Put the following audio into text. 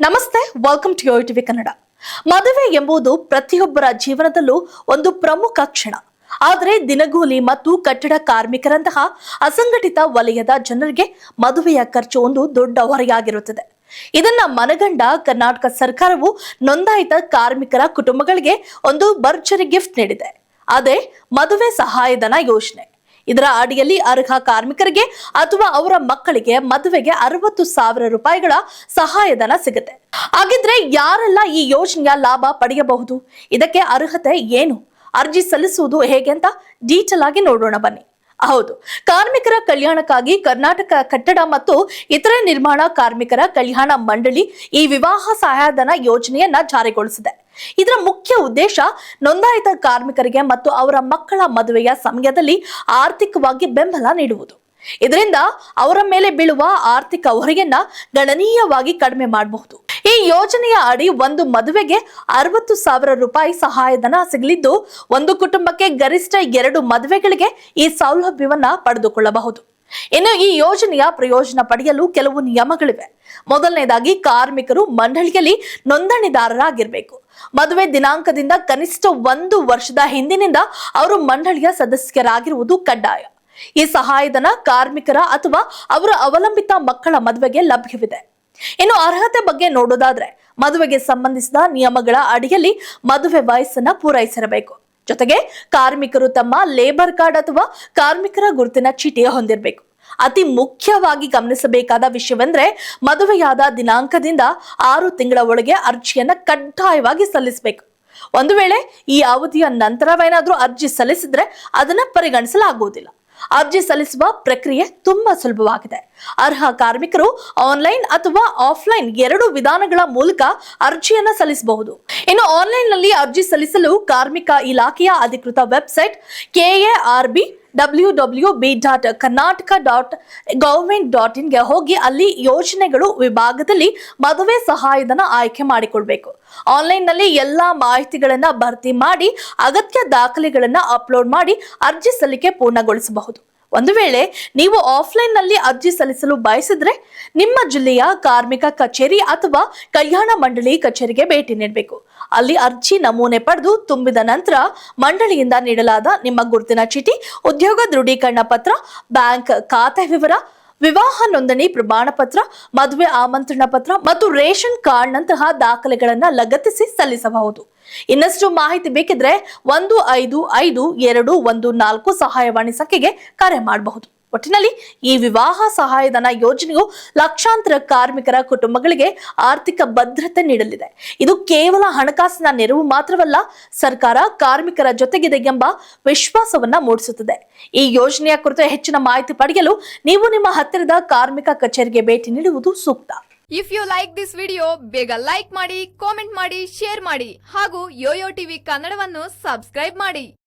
ನಮಸ್ತೆ welcome to Yo TV Kannada ಮದುವೆ ಎಂಬುದು ಪ್ರತಿಯೊಬ್ಬರ ಜೀವನದಲ್ಲೂ ಒಂದು ಪ್ರಮುಖ ಕ್ಷಣ. ಆದರೆ ದಿನಗೂಲಿ ಮತ್ತು ಕಟ್ಟಡ ಕಾರ್ಮಿಕರಂತಹ ಅಸಂಘಟಿತ ವಲಯದ ಜನರಿಗೆ ಮದುವೆಯ ಖರ್ಚು ಒಂದು ದೊಡ್ಡ ಹೊರೆಯಾಗಿರುತ್ತದೆ. ಇದನ್ನ ಮನಗಂಡ ಕರ್ನಾಟಕ ಸರ್ಕಾರವು ನೋಂದಾಯಿತ ಕಾರ್ಮಿಕರ ಕುಟುಂಬಗಳಿಗೆ ಒಂದು ಭರ್ಜರಿ ಗಿಫ್ಟ್ ನೀಡಿದೆ. ಅದೇ ಮದುವೆ ಸಹಾಯಧನ ಯೋಜನೆ. ಇದರ ಅಡಿಯಲ್ಲಿ ಅರ್ಹ ಕಾರ್ಮಿಕರಿಗೆ ಅಥವಾ ಅವರ ಮಕ್ಕಳಿಗೆ ಮದುವೆಗೆ ಅರವತ್ತು ಸಾವಿರ ರೂಪಾಯಿಗಳ ಸಹಾಯಧನ ಸಿಗುತ್ತೆ. ಹಾಗಿದ್ರೆ ಯಾರೆಲ್ಲ ಈ ಯೋಜನೆಯ ಲಾಭ ಪಡೆಯಬಹುದು? ಇದಕ್ಕೆ ಅರ್ಹತೆ ಏನು? ಅರ್ಜಿ ಸಲ್ಲಿಸುವುದು ಹೇಗೆ ಅಂತ ಡೀಟೇಲ್ ಆಗಿ ನೋಡೋಣ ಬನ್ನಿ. ಹೌದು, ಕಾರ್ಮಿಕರ ಕಲ್ಯಾಣಕ್ಕಾಗಿ ಕರ್ನಾಟಕ ಕಟ್ಟಡ ಮತ್ತು ಇತರ ನಿರ್ಮಾಣ ಕಾರ್ಮಿಕರ ಕಲ್ಯಾಣ ಮಂಡಳಿ ಈ ವಿವಾಹ ಸಹಾಯಧನ ಯೋಜನೆಯನ್ನ ಜಾರಿಗೊಳಿಸಿದೆ. ಇದರ ಮುಖ್ಯ ಉದ್ದೇಶ ನೋಂದಾಯಿತ ಕಾರ್ಮಿಕರಿಗೆ ಮತ್ತು ಅವರ ಮಕ್ಕಳ ಮದುವೆಯ ಸಮಯದಲ್ಲಿ ಆರ್ಥಿಕವಾಗಿ ಬೆಂಬಲ ನೀಡುವುದು. ಇದರಿಂದ ಅವರ ಮೇಲೆ ಬೀಳುವ ಆರ್ಥಿಕ ಹೊರೆಯನ್ನ ಗಣನೀಯವಾಗಿ ಕಡಿಮೆ ಮಾಡಬಹುದು. ಈ ಯೋಜನೆಯ ಅಡಿ ಒಂದು ಮದುವೆಗೆ ಅರವತ್ತು ಸಾವಿರ ರೂಪಾಯಿ ಸಹಾಯಧನ ಸಿಗಲಿದ್ದು, ಒಂದು ಕುಟುಂಬಕ್ಕೆ ಗರಿಷ್ಠ ಎರಡು ಮದುವೆಗಳಿಗೆ ಈ ಸೌಲಭ್ಯವನ್ನ ಪಡೆದುಕೊಳ್ಳಬಹುದು. ಇನ್ನು ಈ ಯೋಜನೆಯ ಪ್ರಯೋಜನ ಪಡೆಯಲು ಕೆಲವು ನಿಯಮಗಳಿವೆ. ಮೊದಲನೇದಾಗಿ ಕಾರ್ಮಿಕರು ಮಂಡಳಿಯಲ್ಲಿ ನೋಂದಣಿದಾರರಾಗಿರ್ಬೇಕು. ಮದುವೆ ದಿನಾಂಕದಿಂದ ಕನಿಷ್ಠ ಒಂದು ವರ್ಷದ ಹಿಂದಿನಿಂದ ಅವರು ಮಂಡಳಿಯ ಸದಸ್ಯರಾಗಿರುವುದು ಕಡ್ಡಾಯ. ಈ ಸಹಾಯಧನ ಕಾರ್ಮಿಕರ ಅಥವಾ ಅವರ ಅವಲಂಬಿತ ಮಕ್ಕಳ ಮದುವೆಗೆ ಲಭ್ಯವಿದೆ. ಇನ್ನು ಅರ್ಹತೆ ಬಗ್ಗೆ ನೋಡೋದಾದ್ರೆ, ಮದುವೆಗೆ ಸಂಬಂಧಿಸಿದ ನಿಯಮಗಳ ಅಡಿಯಲ್ಲಿ ಮದುವೆ ವಯಸ್ಸನ್ನ ಪೂರೈಸಿರಬೇಕು. ಜೊತೆಗೆ ಕಾರ್ಮಿಕರು ತಮ್ಮ ಲೇಬರ್ ಕಾರ್ಡ್ ಅಥವಾ ಕಾರ್ಮಿಕರ ಗುರುತಿನ ಚೀಟಿ ಹೊಂದಿರಬೇಕು. ಅತಿ ಮುಖ್ಯವಾಗಿ ಗಮನಿಸಬೇಕಾದ ವಿಷಯವೆಂದ್ರೆ ಮದುವೆಯಾದ ದಿನಾಂಕದಿಂದ ಆರು ತಿಂಗಳ ಒಳಗೆ ಅರ್ಜಿಯನ್ನ ಕಡ್ಡಾಯವಾಗಿ ಸಲ್ಲಿಸಬೇಕು. ಒಂದು ವೇಳೆ ಈ ಅವಧಿಯ ನಂತರವೇನಾದ್ರೂ ಅರ್ಜಿ ಸಲ್ಲಿಸಿದ್ರೆ ಅದನ್ನ ಪರಿಗಣಿಸಲಾಗುವುದಿಲ್ಲ. ಅರ್ಜಿ ಸಲ್ಲಿಸುವ ಪ್ರಕ್ರಿಯೆ ತುಂಬಾ ಸುಲಭವಾಗಿದೆ. ಅರ್ಹ ಕಾರ್ಮಿಕರು ಆನ್ಲೈನ್ ಅಥವಾ ಆಫ್ಲೈನ್ ಎರಡು ವಿಧಾನಗಳ ಮೂಲಕ ಅರ್ಜಿಯನ್ನ ಸಲ್ಲಿಸಬಹುದು. ಇನ್ನು ಆನ್ಲೈನ್ನಲ್ಲಿ ಅರ್ಜಿ ಸಲ್ಲಿಸಲು ಕಾರ್ಮಿಕ ಇಲಾಖೆಯ ಅಧಿಕೃತ website K A R B W W B dot Karnataka dot government dot ಇನ್ಗೆ ಹೋಗಿ ಅಲ್ಲಿ ಯೋಜನೆಗಳು ವಿಭಾಗದಲ್ಲಿ ಮದುವೆ ಸಹಾಯಧನ ಆಯ್ಕೆ ಮಾಡಿಕೊಳ್ಬೇಕು ಆನ್ಲೈನ್ನಲ್ಲಿ ಎಲ್ಲಾ ಮಾಹಿತಿಗಳನ್ನ ಭರ್ತಿ ಮಾಡಿ ಅಗತ್ಯ ದಾಖಲೆಗಳನ್ನು ಅಪ್ಲೋಡ್ ಮಾಡಿ ಅರ್ಜಿ ಸಲ್ಲಿಕೆ ಪೂರ್ಣಗೊಳಿಸಬಹುದು. ಒಂದು ವೇಳೆ ನೀವು ಆಫ್ಲೈನ್ನಲ್ಲಿ ಅರ್ಜಿ ಸಲ್ಲಿಸಲು ಬಯಸಿದ್ರೆ ನಿಮ್ಮ ಜಿಲ್ಲೆಯ ಕಾರ್ಮಿಕ ಕಚೇರಿ ಅಥವಾ ಕಲ್ಯಾಣ ಮಂಡಳಿ ಕಚೇರಿಗೆ ಭೇಟಿ ನೀಡಬೇಕು. ಅಲ್ಲಿ ಅರ್ಜಿ ನಮೂನೆ ಪಡೆದು ತುಂಬಿದ ನಂತರ ಮಂಡಳಿಯಿಂದ ನೀಡಲಾದ ನಿಮ್ಮ ಗುರುತಿನ ಚೀಟಿ, ಉದ್ಯೋಗ ದೃಢೀಕರಣ ಪತ್ರ, ಬ್ಯಾಂಕ್ ಖಾತೆ ವಿವರ ವಿವಾಹ ನೋಂದಣಿ ಪ್ರಮಾಣ ಪತ್ರ, ಮದುವೆ ಆಮಂತ್ರಣ ಪತ್ರ ಮತ್ತು ರೇಷನ್ ಕಾರ್ಡ್ ನಂತಹ ದಾಖಲೆಗಳನ್ನ ಲಗತ್ತಿಸಿ ಸಲ್ಲಿಸಬಹುದು. ಇನ್ನಷ್ಟು ಮಾಹಿತಿ ಬೇಕಿದ್ರೆ ಒಂದು ಐದು ಐದು ಎರಡು ಒಂದು ನಾಲ್ಕು ಸಹಾಯವಾಣಿ ಸಂಖ್ಯೆಗೆ ಕರೆ ಮಾಡಬಹುದು. ಒಟ್ಟಿನಲ್ಲಿ ಈ ವಿವಾಹ ಸಹಾಯಧನ ಯೋಜನೆಯು ಲಕ್ಷಾಂತರ ಕಾರ್ಮಿಕರ ಕುಟುಂಬಗಳಿಗೆ ಆರ್ಥಿಕ ಭದ್ರತೆ ನೀಡಲಿದೆ. ಇದು ಕೇವಲ ಹಣಕಾಸಿನ ನೆರವು ಮಾತ್ರವಲ್ಲ, ಸರ್ಕಾರ ಕಾರ್ಮಿಕರ ಜೊತೆಗಿದೆ ಎಂಬ ವಿಶ್ವಾಸವನ್ನ ಮೂಡಿಸುತ್ತದೆ. ಈ ಯೋಜನೆಯ ಕುರಿತು ಹೆಚ್ಚಿನ ಮಾಹಿತಿ ಪಡೆಯಲು ನೀವು ನಿಮ್ಮ ಹತ್ತಿರದ ಕಾರ್ಮಿಕ ಕಚೇರಿಗೆ ಭೇಟಿ ನೀಡುವುದು ಸೂಕ್ತ. If you like this video ಬೇಗ ಲೈಕ್ ಮಾಡಿ ಕಾಮೆಂಟ್ ಮಾಡಿ ಶೇರ್ ಮಾಡಿ ಹಾಗೂ ಯೋಯೋ ಟಿವಿ ಕನ್ನಡವನ್ನು ಸಬ್ಸ್ಕ್ರೈಬ್ ಮಾಡಿ.